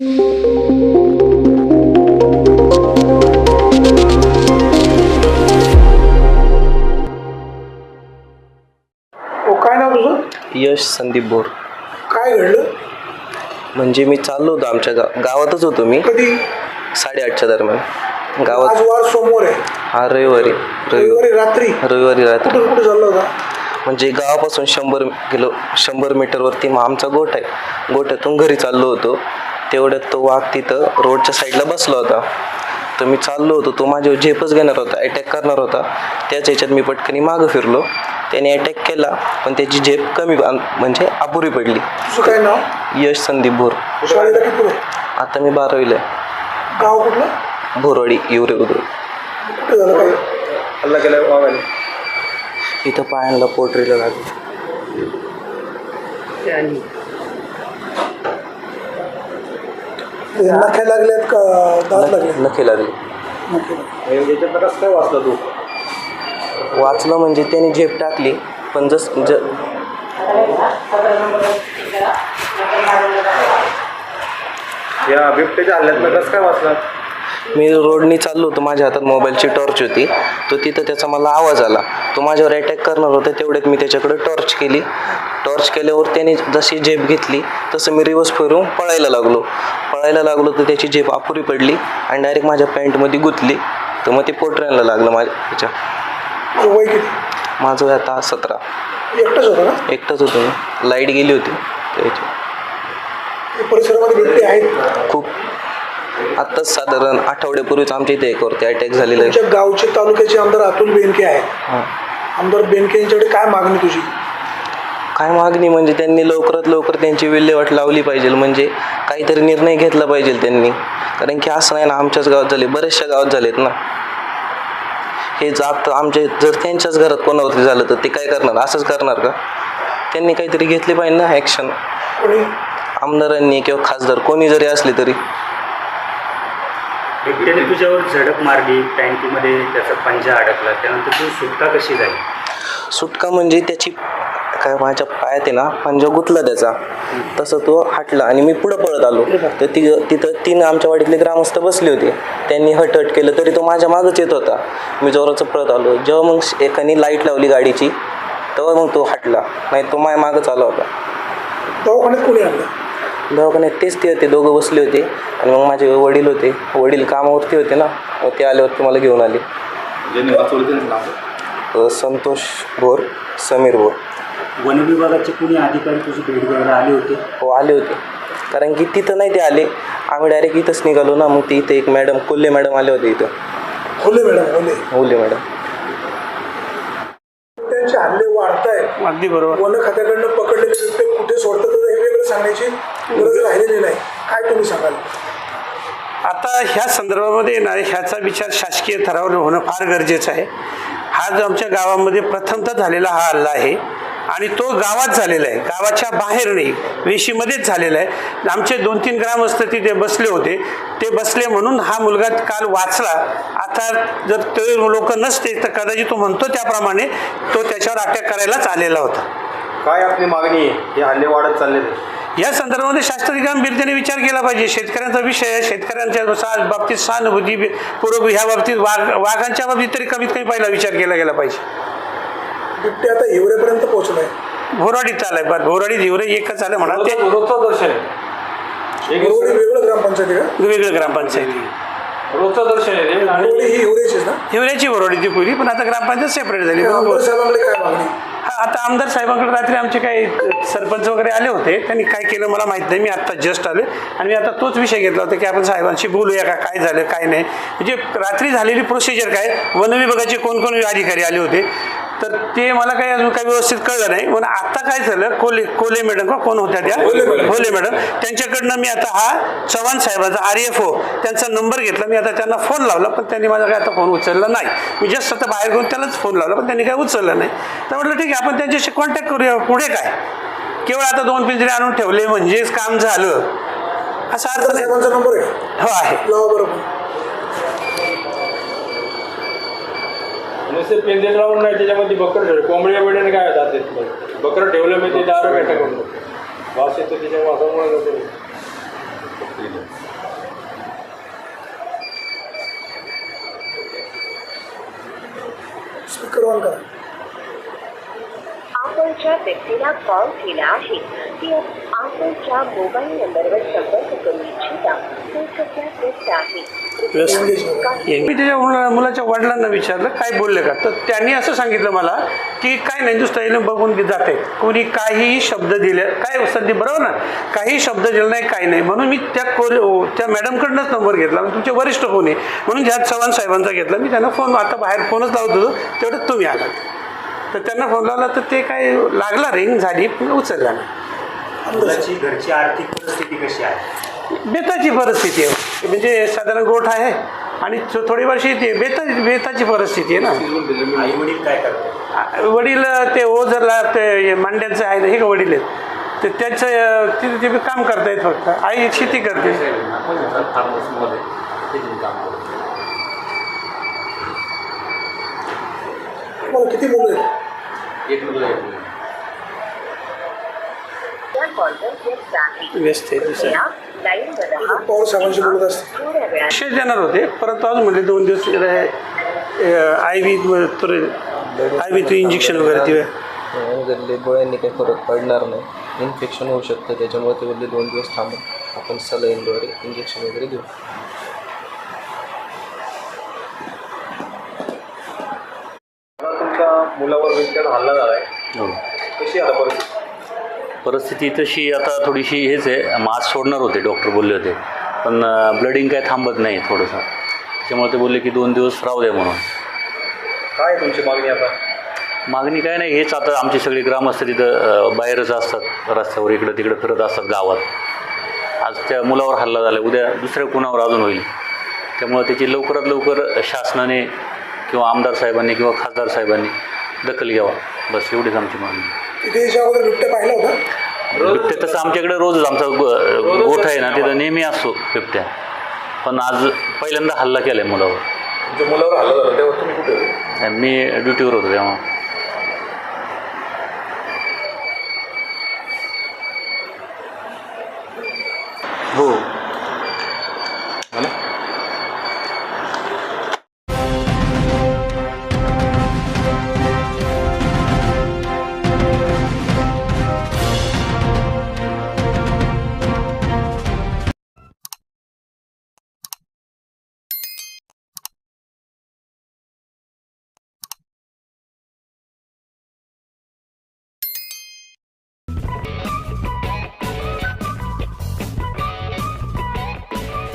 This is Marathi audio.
ओ काय नाव तुझं? यश संदीप बोर. काय घडलं? म्हणजे मी चाललो होतो आमच्या गा गावातच होतो मी. कधी? साडेआठच्या दरम्यान. आज गावात वार सोमवार आहे. हा रविवारी. रविवारी. रविवारी रात्री? रविवारी रात्री. कुठे चालला होता? म्हणजे गावापासून शंभर किलो शंभर मीटरवरती मग आमचा गोठ आहे. गोठ्यातून घरी चाललो होतो. तेवढ्यात तो वाघ तिथं रोडच्या साईडला बसला होता. तर मी चाललो होतो. तो माझ्यावर झेपच घेणार होता. अटॅक करणार होता. त्याच ह्याच्यात मी पटकनी मागं फिरलो. त्याने अटॅक केला पण त्याची झेप कमी म्हणजे अपुरी पडली. तुझं काय नाव? यश संदीप भोर. आता मी बारावीला गाव कुठलं? भोरवाडी इवरे उदूर. हल्ला केला इथं पायांना पोटरीला लागलं. ते नख्या लागल्यात का? दात लागले नखे लागले. नखे वाचलं म्हणजे त्याने झेप टाकली पण जस ज या बिबट्याच्या हल्ल्यातनं कसं काय वाचला? मी रोडनी चाललो होतो माझ्या हातात मोबाईलची टॉर्च होती. तो तिथं त्याचा मला आवाज आला. तो माझ्यावर अटॅक करणार होता तेवढ्यात मी त्याच्याकडे टॉर्च केली. टॉर्च केल्यावर त्याने जशी झेप घेतली तसं मी रिवर्स फिरून पळायला लागलो. पळायला लागलो तर त्याची झेप अपुरी पडली आणि डायरेक्ट माझ्या पॅन्टमध्ये गुंतली. तर मग ते पोटऱ्याला लागलं माझ्या किती? माझं वय आता सतरा. एकटाच होता एकटाच होतो. मी लाइट गेली होती. त्याची. परिसरामध्ये आहेत. खूप आत्ताच साधारण आठवड्यापूर्वीच आमच्या इथे एक वरती अटॅक झालेला आहे. तुमच्या गावचे तालुक्याचे आमदार अतुल बेनके आहेत. हां. आमदार बेनके यांच्याकडे काय मागणी तुझी? काय मागणी म्हणजे त्यांनी लवकरात लवकर त्यांची विल्हेवाट लावली पाहिजे म्हणजे काहीतरी निर्णय घेतला पाहिजे त्यांनी. कारण की असं नाही ना आमच्याच गावात झाले बऱ्याचशा गावात झालेत ना. हे जात आमच्या जर त्यांच्याच घरात कोणावरती झालं तर ते काय करणार? असंच करणार का? त्यांनी काहीतरी घेतली पाहिजे ना ॲक्शन कोणी? आमदारांनी किंवा खासदार कोणी जरी असले तरी. बिबट्याने तुझ्यावर झडप मारली पॅन्टीमध्ये त्याचा पंजा अडकला त्यानंतर तू सुटका कशी झाली? सुटका म्हणजे त्याची काय माझ्या पायात आहे ना पंजा गुतला त्याचा. तसं तो हटला आणि मी पुढं पळत आलो. तर ती तिथं तीन आमच्या वाडीतले ग्रामस्थ बसले होते. त्यांनी हट हट केलं तरी तो माझ्या मागच येत होता. मी जोराचं पळत आलो. जेव्हा मग एकाने लाइट लावली गाडीची तेव्हा मग तो हटला. नाही तो माझ्या मागच आला होता. दवाखान्यात कोणी आणलं? दवाखान्यात तेच ते होते दोघं बसले होते. आणि मग माझे वडील होते. वडील कामावरती होते ना. मग ते आल्यावरती मला घेऊन आले. ज्यांनी वाचवलं त्यांचं नाव? अ, संतोष भोर समीर भोर. वन विभागाचे कुणी अधिकारी तुझी भेट घ्यायला आले होते? हो आले होते. कारण की तिथं नाही ते आले. आम्ही डायरेक्ट इथंच निघालो ना. मग ते इथे एक मॅडम कोल्हे मॅडम आले होते इथं. होले मॅडम होले कोल्हे मॅडम त्यांचे हल्ले वाढत आहेत अगदी बरोबर. वन खात्याकडनं पकडलेले बिबटे कुठे सोडतात हे वेगळं सांगण्याची गरज राहिलेली नाही. काय तुम्ही सांगाल? आता ह्या संदर्भामध्ये ना ह्याचा विचार शासकीय थरावर होणं फार गरजेचं आहे. हा जो आमच्या गावामध्ये प्रथमतः झालेला हा हल्ला आहे आणि तो गावात झालेला आहे. गावाच्या बाहेर नाही वेशीमध्येच झालेला आहे. आमचे दोन तीन ग्रामस्थ तिथे बसले होते. ते बसले म्हणून हा मुलगा काल वाचला आता जर ते लोक नसते तर कदाचित तो म्हणतो त्याप्रमाणे तो त्याच्यावर अटॅक करायलाच आलेला होता. काय आपली मागणी आहे? हे हल्ले वाढत चालले या संदर्भामध्ये शास्त्रीय गंभीरतेने विचार केला पाहिजे. शेतकऱ्यांचा विषय आहे. शेतकऱ्यांच्या सा बाबतीत सहानुभूती पूर्व ह्या बाबतीत वाघ वाघांच्या बाबतीत तरी कमीत कमी पहिला विचार केला गेला पाहिजे. बिबटे आता हिवरेपर्यंत पोहोचलाय भोराडीत चालय बरं भोराडी हिवरे एकच आलं म्हणा. ते रोजचं दर्शन आहे. वेगळं ग्रामपंचायत का? वेगळं ग्रामपंचायती. रोजचं दर्शन आहे हिवरे ही हिवरेचीच ना? हिवऱ्याची भोराडी ती पूर्वी पण आता ग्रामपंचायत सेपरेट झाली. त्या बरोबर आमदार साहेबांकडे काय मागणी? हा आता आमदार साहेबांकडे रात्री आमचे काही सरपंच वगैरे आले होते. त्यांनी काय केलं मला माहीत नाही. मी आत्ता जस्ट आले आणि मी आता तोच विषय घेतला होता की आपण साहेबांशी बोलूया का काय झालं काय नाही. म्हणजे रात्री झालेली प्रोसिजर काय? वन विभागाचे कोण कोण अधिकारी आले होते? तर ते मला काही अजून काही व्यवस्थित कळलं नाही. पण आता काय झालं कोले कोले मॅडम का कोण होत्या त्या? कोले मॅडम. त्यांच्याकडनं मी आता हा चव्हाण साहेबांचा आर एफ ओ त्यांचा नंबर घेतला. मी आता त्यांना फोन लावला पण त्यांनी माझा काय आता फोन उचलला नाही. मी जस्ट आता बाहेर घेऊन त्यालाच फोन लावला पण त्यांनी काय उचलला नाही. तर म्हटलं ठीक आहे आपण त्यांच्याशी कॉन्टॅक्ट करूया. पुढे काय? केवळ आता दोन पिंजरे आणून ठेवले म्हणजेच काम झालं. असा अर्थ नाही. नंबर आहे. हो आहे लावा बरोबर नुसते पेंदे लावून नाही त्याच्यामध्ये बकर ठेवले. कोंबड्या बिड्याने काय होतात ते? बकर ठेवलं मी ते दारू भेटा करून वास येतो त्याच्या वासामुळे स्पीकर ऑन करा. आपण ज्या व्यक्तीला कॉल केला आहे ती आपण ज्या मोबाईल नंबरवर संपर्क करू इच्छिता. तो सध्या व्यस्त आहे. मी त्याच्या मुला मुलाच्या वडिलांना विचारलं काय बोलले का? तर त्यांनी असं सांगितलं मला की काय नाही नुसतं बघून जाते. कोणी काहीही शब्द दिले काय संधी बरोबर ना? काही शब्द दिले नाही काही नाही. म्हणून मी त्या कोल त्या मॅडमकडनंच नंबर घेतला. आणि तुमचे वरिष्ठ कोण. आहे म्हणून ह्या चव्हाण साहेबांचा घेतला. मी त्यांना फोन आता बाहेर फोनच लावत होतो. तेवढं तुम्ही आलात. तर त्यांना फोन लावला. तर ते काय लागला रिंग झाली पण उचलला नाही. मुलाची घरची आर्थिक परिस्थिती कशी आहे? बेताची परिस्थिती आहे. म्हणजे साधारण गोठ आहे आणि थोडी वर्षी ते बेता बेताची परिस्थिती आहे ना. आई वडील काय करतात? वडील ते ओझरला ते मांड्यांचं आहे ना हे का वडील आहेत? ते त्यांचं ते ते काम करतायत फक्त. आई शेती करते. किती मुलं आहेत? एक व्यस्त आहे. व्यस्त आहे दुसरं पवार साहेबांशी बोलत असते. देणार होते परंतु आज म्हणले दोन दिवस I V I V injection वगैरे ते. जर गोळ्यांनी काही फरक पडणार नाही. इन्फेक्शन होऊ शकतं त्याच्यामुळे ते बोलले दोन दिवस थांबून आपण सलाईनद्वारे इंजेक्शन वगैरे देऊ मुलावर हल्ला झाला आहे हो. कशी आता परिस्थिती? परिस्थिती तशी आता थोडीशी हेच आहे. मास्क सोडणार होते डॉक्टर बोलले होते. पण ब्लडिंग काय थांबत नाही थोडंसं. त्याच्यामुळे ते बोलले की दोन दिवस राहू द्या म्हणून. काय तुमची मागणी आता? मागणी काय नाही हेच आता आमचे सगळे ग्रामस्थ तिथं बाहेरच असतात रस्त्यावर इकडं तिकडं फिरत असतात गावात. आज त्या मुलावर हल्ला झाला उद्या दुसऱ्या कुणावर अजून होईल. त्यामुळे त्याची लवकरात लवकर शासनाने किंवा आमदार साहेबांनी किंवा खासदार साहेबांनी दखल घ्यावा. बस एवढीच आमची मागणी. तिथे याच्या अगोदर बिबट्या पाहिला होता? बिबट्या तसं आमच्याकडे रोजच आमचा गोठ आहे ना तिथं नेहमी असतो बिबट्या. पण आज पहिल्यांदा हल्ला केला आहे मुलावर मुलावर हल्ला झाला तेव्हा तुम्ही कुठे मी ड्युटीवर होतो तेव्हा.